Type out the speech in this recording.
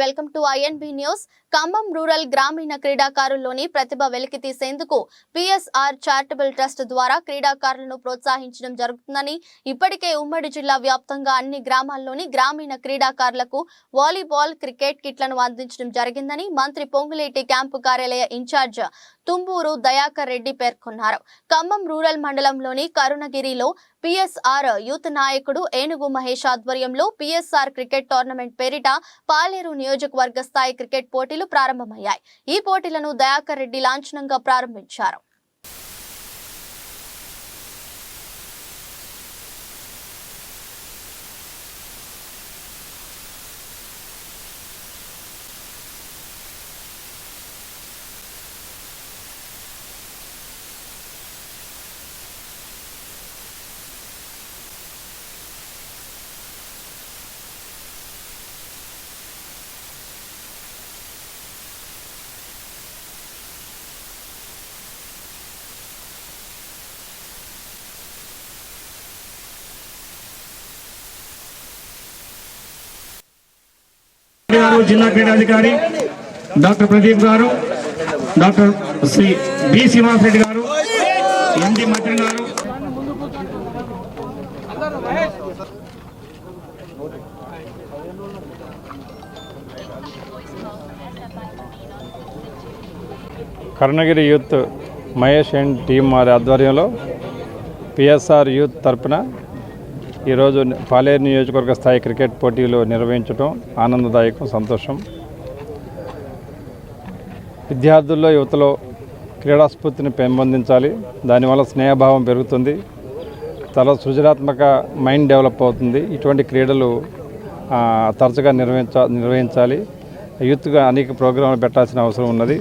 Welcome to INB news Khammam rural గ్రామీణ క్రీడాకారుల్లోని ప్రతిభ వెలికి తీసేందుకు పిఎస్ఆర్ చారిటబుల్ ట్రస్ట్ ద్వారా క్రీడాకారులను ప్రోత్సహించడం జరుగుతుందని ఇప్పటికే ఉమ్మడి జిల్లా వ్యాప్తంగా అన్ని గ్రామాల్లోని గ్రామీణ క్రీడాకారులకు వాలీబాల్ క్రికెట్ కిట్లను అందించడం జరిగిందని మంత్రి పొంగులేటి క్యాంపు కార్యాలయ ఇన్ఛార్జ్ తుంబూరు దయాకర్ రెడ్డి పేర్కొన్నారు. ఖమ్మం రూరల్ మండలంలోని కరుణగిరిలో పిఎస్ఆర్ యూత్ నాయకుడు ఏనుగు మహేష్ ఆధ్వర్యంలో పిఎస్ఆర్ క్రికెట్ టోర్నమెంట్ పేరిట పాలేరు నియోజకవర్గ స్థాయి క్రికెట్ పోటీలు ప్రారంభమయ్యాయి. ఈ పోటీలను దయాకర్ రెడ్డి లాంఛనంగా ప్రారంభించారు. గారు జిల్లా క్రీడాధికారి డాక్టర్ ప్రదీప్ గారు డాక్టర్ శ్రీ బి శ్రీనివాసరెడ్డి గారు ఎండి మంత్రి గారు. Karnagiri youth Mahesh and team వారి ఆధ్వర్యంలో పిఎస్ఆర్ యూత్ తరపున ఈరోజు పాలేరు నియోజకవర్గ స్థాయి క్రికెట్ పోటీలు నిర్వహించడం ఆనందదాయకం సంతోషం. విద్యార్థుల్లో యువతలో క్రీడాస్ఫూర్తిని పెంపొందించాలి. దానివల్ల స్నేహభావం పెరుగుతుంది. చాలా సృజనాత్మక మైండ్ డెవలప్ అవుతుంది. ఇటువంటి క్రీడలు తరచుగా నిర్వహించ నిర్వహించాలి. యూత్గా అనేక ప్రోగ్రాంలు పెట్టాల్సిన అవసరం ఉన్నది.